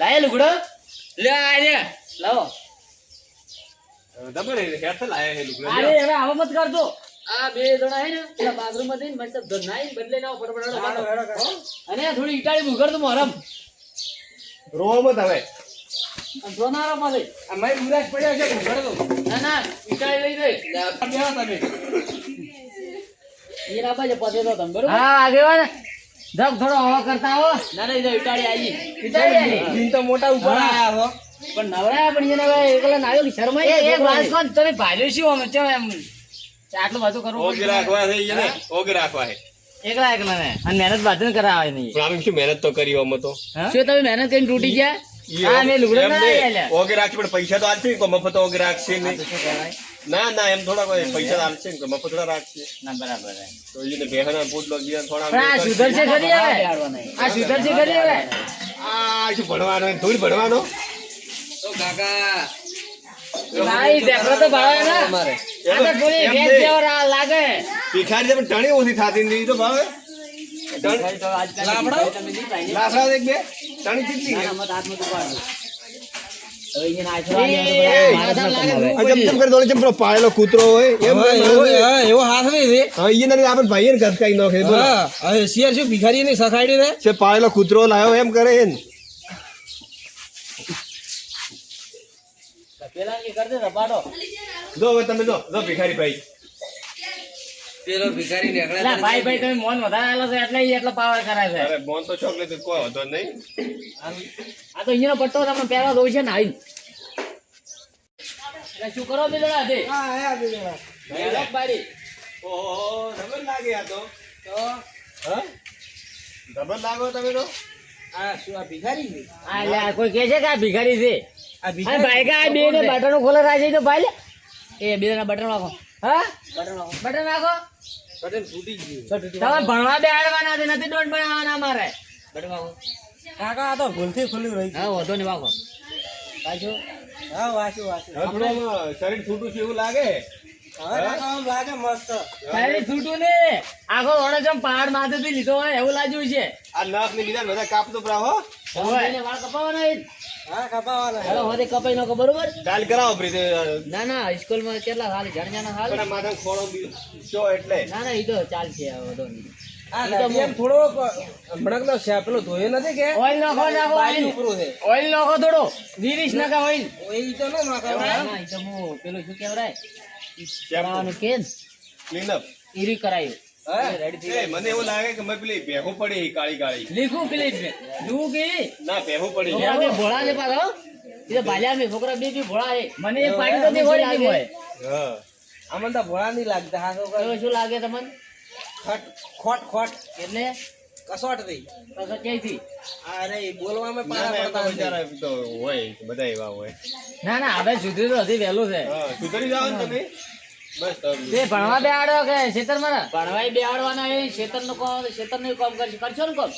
લાય લુગડો લે આજે લાવો. દબર હેર તો લાયા હે લુગડો. અરે હવે આવો મત કરજો આ બે જણા હે ને પેલા બાથરૂમમાં જઈને મસ્ત ધનાઈ બદલે ના ફટફટ હેડો, હેડો. અને થોડી ઈટાળી ભૂગર તો મોરમ રોમ મત હવે. જોનારો મળે આ મારી મુરાજ પડ્યો છે ઘરે તો ના ના ઈટાળી લઈ જઈ બેહો તમે. એ ના પતે તો તમે બરોબર? હા આગેવાન જબ થોડો હવા કરતા હો. ના ના ઈટાળી ઈટાળી આવી ઈટાળી દિન તો મોટા ઉપર આયા હો. પણ નવરાયા પણ એને હવે એકલા નાયો કે શરમ આવી એક વાત કોણ? તમે ભાલ્યો શું અમે ચમ એમ? આટલું બધું કરવું ઓગે રાખવા છે એને ઓગે રાખવા છે. એકલા એકલા ને. અને મહેનત બાજુ કરાવે નહીં. પણ આપણે શું મહેનત તો કરી અમે તો. શું તમે મહેનત કરીને તૂટી ગયા? હા, મેં લુગડા ના. ઓગે રાખી પણ પૈસા તો આલશે કોઈ મફત ઓગે રાખશે નહીં? ના ના એમ થોડા કોઈ પૈસા તો ને મફત થોડા રાખશે. ના બરાબર હે. તો એને બેહના પોટલો જીવન થોડા આ સુધરશે ખરી હવે? આ સુધરશે ખરી હવે? આ શું ભણવાનો? થોડી ભણવાનો? તો કાકા. લાકડા એક બે? ત્રણ કેટલી પાળેલો કૂતરો હોય એવો હાથ આપણે ભાઈ ને ઘસકાઈ નાખે શિયાર શું ભિખારી ની સખાડી ને છે કૂતરો લાવ્યો એમ કરે ને પેલા જો જો ભિખારી ભાઈ. પેલો ભિખારી નીકળે ભાઈ ભાઈ તમે મોન વધારે આલો છો એટલે ઈ એટલો પાવર કરે છે. અરે મોન તો ચોકલેટ કોઈ હતો નહીં. આ તો અહીંયાનો પટ્ટો તમને પહેલા દઉં છે ને આઈ એટલે શું કરો બે આ બિલડા હેડો બારી. ઓહો ડબલ લાગે આ તો. હા? ડબલ લાગો તમે તો? આ શું આ ભિખારી છે? આ લે, કોઈ કહે છે કે આ ભિખારી છે? આ ભિખારી ભાઈ કા આ બે ને બટનો ખોલે રાખી તો ભાઈ એ બે જણા બટન નાખો હા? બટન નાખો. બટન તૂટી ગયું. તમે ભણવા બેહાડવાના છે નથી દોડ બનાવવાના મારે બટન નાખો. કાકા આ તો ભૂલથી ખુલ્લું રહી હા વધો ને વાગો પાછું હા વાંચું વાંચું. હવે શરીર છૂટું છે એવું લાગે? આમ લાગે મસ્ત. તારી છૂટું ને આખો ઓણે જેમ પહાડ માથેથી લીધો હોય એવું લાગ્યું છે. આ નખ ને બીજા બધા કાપતો પ્રા હો. હવે. એને વાળ કપાવવાના એ જ. હા હોદે કપાઈ નાખો બરોબર? ડાલ કરાવો પ્રીતે. ના ના સ્કૂલમાં કેટલા હાલ? જણજાના હાલ? પણ માથા ખોળો બી- એટલે? ના ના એ તો ચાલશે આ નહીં. આ નદી એમ થોડો હમણાં નો છે પેલો ધોયો નથી કે? ઓઇલ નાખો નાખો ઓઇલ. ઓઇલ નાખો થોડો. વીરીશ નાખા ઓઇલ. એ તો ના, ના, એ તો હું પેલું શું કેવરાય કરાવવાનું કે ને, ક્લીન અપ ઈ રી કરાયું. મને એવું લાગે કે મેં પેલી ભેહું પડી કાળી કાળી. લીખું પેલી તું કે ના ભેહું પડી. ભોળા છે પાછો એ ભાલ્યા મેં છોકરા બે બી ભોળા છે. મને એ પાડી તો કેમ હોય. હા. આમાં તો ભોળા નહીં લાગતા હા છોકરા. શું લાગે તમને? ખટ ખોટ ખોટ. એટલે? કસોટ થઈ પાછો ક્યાંયથી? અરે ઈ બોલવામાં પારા બિચારા એમ તો હોય બધા એવા હોય. ના ના હવે સુધરી તો હજી વહેલું છે. સુધરી જાવ તમે. તો ભણવા બેહાડો કે ખેતર મારા? ભણવાય બેહાડવાના એ ખેતરનું કામ ખેતરનું કામ કરશે. કરશો ને કામ?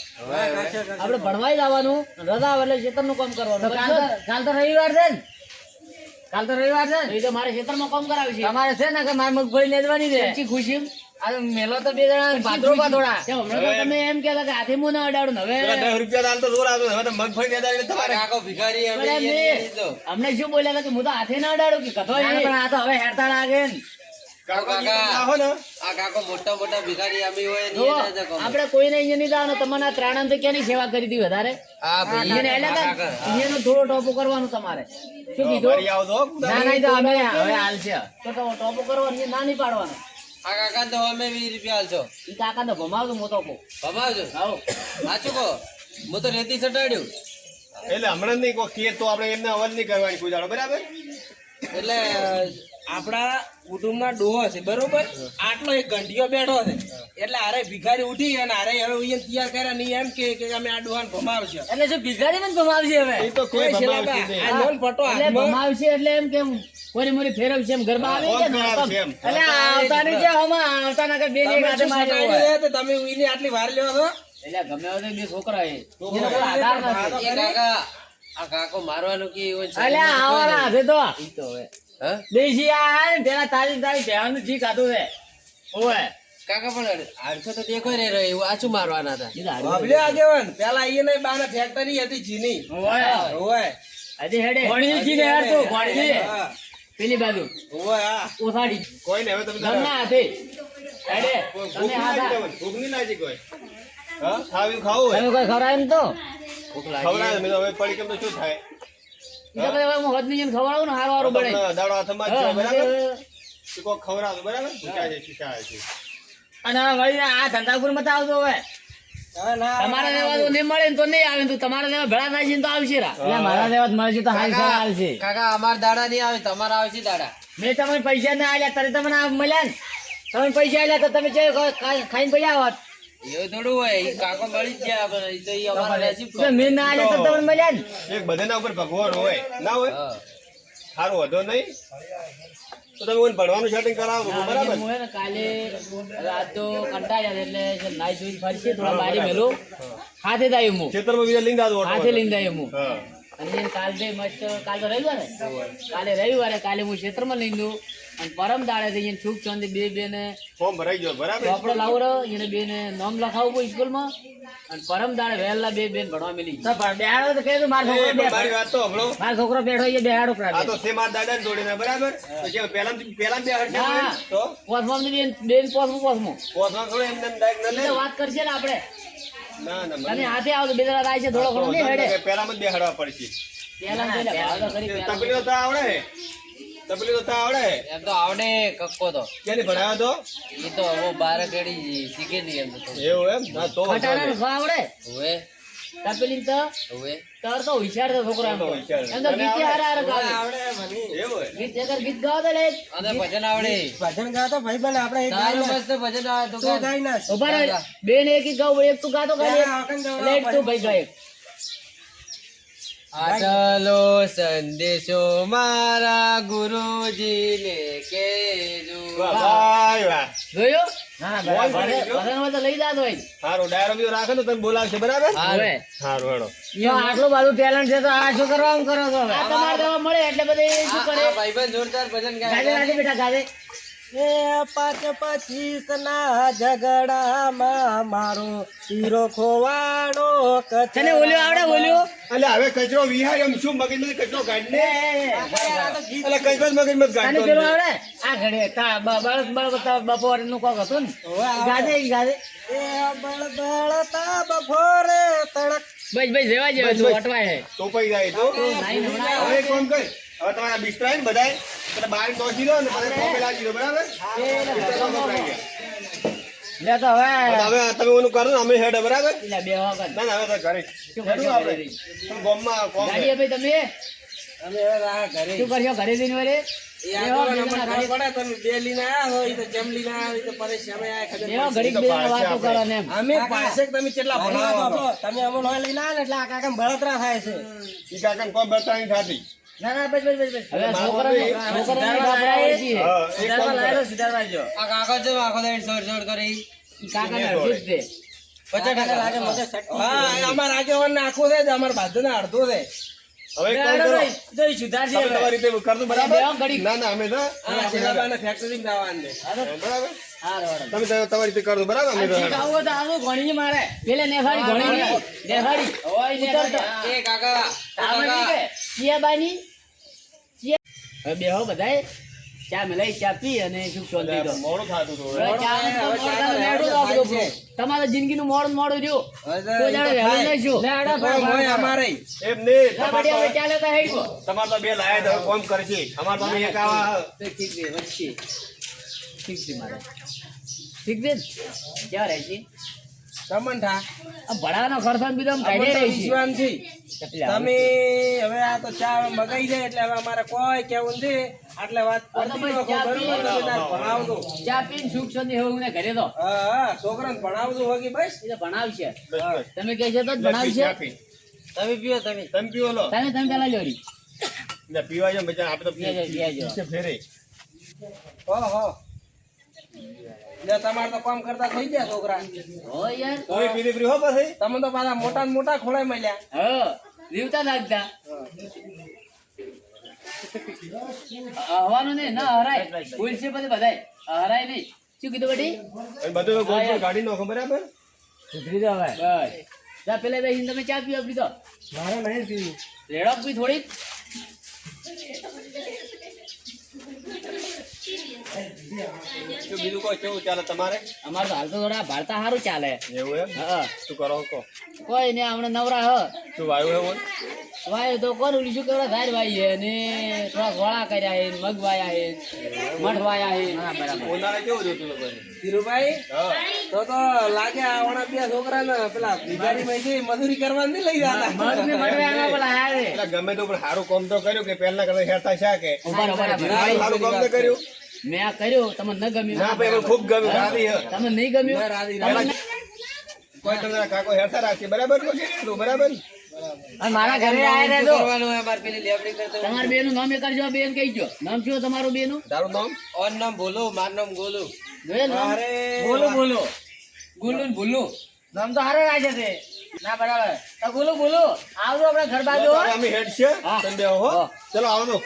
આપણે ભણવાઈ જવાનું. રજા આવે એટલે ખેતરનું કામ કરવાનું. કાલ તો કાલ તો રવિવાર છે ને? કાલ તો રવિવાર છે ને? એ તો મારે ખેતરમાં કામ કરાવી છે. તમારે છે ને કે મારે મગફળી લેવાની છે? સાચી ખુશી આ મેલો તો બે જણા પાત્રો પાથોડા હમણાં તો તમે એમ કહેતા કે હાથે મું ના અડાડું હવે દસ રૂપિયા દાલ તો જોર આવતો હવે તો મગફળી એટલે તમારે આખો ભિખારી. અમને શું બોલ્યા કે હું તો હાથે ના અડાડું કે કથો પણ આ તો હવે હેરતા લાગે ને. કાકા કાકા. આવો ને આ કાકો મોટા મોટા ભિખારી અમે હોય ને જુઓ, ઈ ના જકો. આપણે કોઈને અહીંયા નહીં જવાનું. તમારા ત્રાણામ તો ક્યાંની સેવા કરી હતી વધારે? આ ભાઈ અહીંયા ને એલા કાકા. તા અહીંયાનો થોડો ટોપો કરવાનું તમારે. શું કીધું? મારી આવો તો ના ના ઈ તો અમે હવે હાલ છે. તો તો ટોપો કરવાનો ના નહીં પાડવાનો આ કાકા તો અમે વીસ રૂપિયા આલશો એ કાકા તો ભમાવતો મોટો કો ભમાવજો? આવો. સાચું કહો. હું તો રેતી સટાડ્યું. એટલે હમણાં નહીં કોઈ કે તો આપણે એમને અવાજ નહીં કરવાની કોઈ બરાબર? એટલે આપણા કુટુંબમાં ડોહો છે બરોબર? આટલો એક ઘંટીઓ બેઠો છે. એટલે આરે ભિખારી ઉઠી અને આરે હવે અહીંયા તૈયાર કર્યા નહીં એમ કે કે અમે આ ડોહાને ભમાવશે. એટલે જો ભિખારી મને ભમાવશે હવે? એ તો કોઈ ભમાવશે આ લોન પટો એટલે ભમાવશે એટલે એમ કેમ કોરી મોરી ફેરવશે એમ ગરબા આવે કે ના? એટલે આવતાની જે હમણાં આવતાના કે બે એક હાથે માર્યો હોય. તો તમે ઉઈની આટલી વાર લેવો છો? એટલે ગમે હોય બે છોકરા એ આધાર નથી. એ કાકા આ કાકો મારવાનું કે એવું છે. અલ્યા આવવાના હાથે તો. ઈ તો હવે? દેશી આ પેલા તારી તારી કહેવાનું જી ખાધું છે. ઓવે. કાકા પણ આડખો તો દેખો રે રહ્યો એવું આછું મારવાના હતા. એ બાબલે આગેવાન પેલા અહીંયા નહીં બાને ફેક્ટરી હતી જીની. ઓય. ઓય આજે હેડે. ગોળીજી ને યાર તું. પેલી બાજુ. ઓય હા. ઓસાડી. કોઈ ને હવે તમે ઘરના હાથે. હેડે. તમે હાથા. ભૂખ નહીં લાગી કોઈ. હા ખાવું ખાવું હોય. કોઈ ખવડાવે ને તો? ભૂખ મેં હવે પડી કેમ તો શું થાય? હવે હું ખવડાવું ને હારું હારું બને દાડો હાથમાં જ બરાબર? મને- તો કોક ખવડાવો બરાબર? પૂછાય છે શીખાય છે. અને વળી આ ધંધાપુર મત આવતો હવે તમારે લેવા તો નહીં મળે ને તો નહીં આવે તું તમારે લેવા ભેળા થાય છે તો આવશે રા. મારા લેવા મળે છે તો સારા હાલ છે. કાકા અમાર દાડા નહીં આવે તમારા આવશે દાડા. મેં તમને પૈસા ના આલ્યા તારે તમને મળ્યા ને. તમે પૈસા આલ્યા તો તમે ખાઈને પડ્યા હોત એવું થોડું હોય કાકો મળી જ જાય આપણે. તો ઈ અમારા નસીબ એટલે મેં ના આલ્યા તો તમને મળ્યા ને? એક બધાના ઉપર ભગવાન હોય ના હોય? સારું વધો નહીં. તો તમે મને ભણવાનું સેટિંગ કરાવો બરાબર? હું ને કાલે રાત તો કંટાળ્યા છે એટલે નાઈ ધોઈને ફરશે થોડા બારી મેલો. હાથે જ આવ્યું હું. ખેતરમાં બીજા લીંદા જ હાથે લઈને આવ્યો હું. હા. અને કાલ બે મસ્ત કાલ તો રવિવારે? કાલે રવિવારે કાલે હું ક્ષેત્રમાં લઈ દઉં અને પરમ દાડે એને સુખ શાંતિ બે બેને ફોર્મ ભરાઈ ગયો બરાબર? ચોપડો લાવો રહ્યો એને બેને નામ લખાવવું પડે સ્કૂલમાં. અને પરમ દાડે વહેલા બે બેન ભણવા મિલી તો પણ બેહાડો તો કહી મારો છોકરો મારી વાત તો હમણો મારો છોકરો બેઠો એ બેહાડો આ તો છે માર દાદા ને જોડીને બરાબર? પછી પેલા પહેલા બે હરશે ના. તો? પોસમાં બેન બેન પોસમું પોસમું પોસમાં થોડો એમ નેમ ડાયરેક્ટ ન લે. વાત કરશે ને આપણે. ના ના તમે મને હાથે આવો બે જણા રાય છે થોડો ઘણો નહીં હેડે. પેલામાં જ બેહાડવા પડશે. પહેલા પહેલા તો પહેલા. તપલી તો આવડે. તપલી તો આવડે. એમ તો આવડે કક્કો તો. કેની ભણાવ્યો તો? એ તો હવે બાર કેડી નહીં એમ તો એવું એમ? ના તો ખટારાનું ખા આવડે? હવે? તબલી તો? હવે? તર તો હોશિયાર છે છોકરો એમ તો તો. એમ તો ગીત હારા હારા ગાવે. એવું ગીત જગર ગીત ગાવ તો લે. અને ભજન આવડે. ભજન ગાતો ભાઈ બને આપણે એક તારું મસ્ત ભજન આવે તો ગાય. ના. ઊભા રહે. બેન એક એક ગાવ એક તું ગાતો ગાય. એક તું ભાઈ ગાય. આટલો સંદેશો મારા ગુરુજીને કેજો વાહ ભાઈ વાહ. જોયો? લઈ જાતો સારું ડાયરો બીજો રાખે તો તમે બોલાવશે બરાબર? સારું હેડો આટલું બધું ટેલેન્ટ છે તો આ શું કરવા કરો છો તમારે મળે એટલે બધે શું કરે? ભાઈબંધ જોરદાર ભજન ગાય. બેટા ગાજે. એ પાંચ પચીસ ના ઝઘડામાં મારો હીરો ખોવાડો તને ઓલ્યો આવડે ઓલ્યો? એટલે હવે કચરો વિહાય એમ શું મગજમાં કચરો કાઢ એટલે કચરો જ મગજમાં જ તને કાઢતો પેલું આવડે? આ ઘડે તા બળદ બળદ બપોરનું કોક હતું ને? ગાજે ગાજે. એ બળબળતા બફોરે તડક. બસ બસ રેવા જેવા તો અટવાય તો પઈ જાય તો. નાઈ હવે કોણ કર? હવે તમારા બિસ્તરા ને બધા એટલે બહાર નોખી દો ને પછી કોપે લાગી દો બરાબર? બિસ્તરા વપરાઈ ગયા. લે તો હવે. હવે તમે ઓલું કરો ને અમે હેડે બરાબર? એટલે બે વખત ના ના હવે તો ઘરે. શું હેડું આપણે. ઘરે? પણ કોમ. ભાઈ તમે? અમે હવે રાહ ઘરે. શું કરશો ઘરે જઈને તમે ને તમે તમે ને બળતરા થાય છે. ઈ કોઈ બળતરા નહીં થતી. ના ના બસ બસ બસ બસ. હવે મારો છોકરાને ભાઈ છોકરાને ગાભરા હોય છે. હા, એક કામ લાયેલો, સુધારવા જો આ કાકો જો આખો દાડી સોર સોર કરે ઈ. ઈ અડધું દે. પચાસ કાકા લાગે મગજ હા આગેવાન આખો અડધો હવે. તમારી રીતે બરાબર? ના ના અમે તો આ ફેક્ટરી જવાનું છે. બરાબર? હારો, હારો. તમે તમારી રીતે કરજો બરાબર? અમે આવું હોય તો આવું ઘણી મારે. પેલે નેફાડી ઘણી નહીં. નેફાડી એ કાકા તાવડ કે? ચિયાબાની? હવે બેહો બધાય ચા મિલાઈ ચા પી અને સુખ શાંતિ દો મોડું થતું હતું તમારા ચા ને મોડું મોડું રહ્યો કોઈ જાણે વહેલું નહીં છું. અમારે એમ નહીં ના, તમારે હવે ચાલે તો હેડવો. તમાર તો બે લાયા તો કોમ કરશે અમારે તો અમે એક આવા ઠીક છે, વચ્ચે. ઠીક છે મારે. ઠીક છે ક્યાં રહે છે? કમંઠા આ ભણાવવાનો ખર્ચો બીજો કાઢે રહી છે. તમે હવે આ તો ચા મગાઈ જાય એટલે હવે અમારે કોઈ કેવું નથી. એટલે વાત પડતી ભાઈ બરોબર? તમે ભણાવજો. ચા પીને સુખ શાંતિ હવે ને ઘરે દો હા છોકરાને ભણાવજો હોગી બસ. એ તો ભણાવશે. તમે કહે છે તો ભણાવશે. તમે પીઓ તમે. તમે પીઓ લો. તમે તમે પેલા લ્યો ને પીવા જો બચા આપણે તો પીવા જો. ફેરે. હો હો. લે તમારે તો કામ કરતા થઈ ગયા છોકરા. હો યાર. કોઈ પીધી પીધી હો પછી? તમે તો પાછા મોટા ને મોટા ખોળાઈ મળ્યા. હો જીવતા લાગતા હવાનું નહીં ના હરાય. ભૂલ છે પછી બધાય. હરાય નહીં. શું કીધું બેટી બધું ગોળ બરાબર સુધરી હવે. બસ. જા પેલા બેસીને તમે ચા પીવો પીધો મારે નહીં પીવું. રેડો પી થોડીક. શું બીજું કોઈ કેવું ચાલે તમારે? અમારે તો હાલ તો થોડા ભારતા સારું ચાલે. એવું એમ? હા. શું કરો કહો કોઈ ને હમણાં નવરા હ. શું વાયુ હે બોલ? વાયુ તો કોણ ઓલી શું કેવડા ધાર વાઈ હે ને થોડા ગોળા કર્યા હે મગ વાયા હે મઠ વાયા હે બરાબર. ઓનારે કેવું જોતું લોકો ધીરુભાઈ હા. તો તો લાગે આવણા બે છોકરા ને પેલા ભિખારી માંથી મજૂરી કરવા નહીં લઈ જતા મઠ ને મઠ વાયા પેલા હારે. એટલે ગમે તો પણ સારું કામ તો કર્યું કે પહેલા કરતા હેરતા છે કે? સારું કામ તો કર્યું. મેં આ કર્યો તમને ન ગમ્યું. ના ભાઈ મને ખૂબ ગમ્યું. રાધી તમને નહીં ગમ્યું? ના, રાધી, કોઈ તમારા કાકો હેઠા રાખશે બરાબર? એટલું બરાબર? મારા ઘરે આયા રહેજો. તમારા બેનું નામ એ કરજો બેન કહી જો નામ શું તમારું બેનું? તારું નામ? ઓન નામ બોલો માર નામ ગોલું. બોલો બોલો ગુલ્લુ ને નામ તો હારે રાજે છે. ના બરાબર. તો બોલો બોલો આવજો આપણે ઘર બાજુ અમે હેડ છે. તમે હો. ચલો આવજો.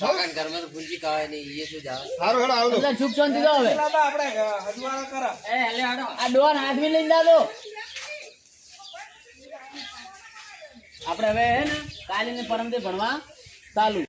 કાકા ઘરમાં તો ભૂલજી ખાવાય નહીં એ શું જાવે સારું હેડો આવજો. બધા સુખ શાંતિ દો હવે આપણે હજવાળા કરા. એ લે હાડો. આ ડોન આદમી લઈને જાજો આપણે હવે હે ને કાલે ને પરમદે ભણવા ચાલુ.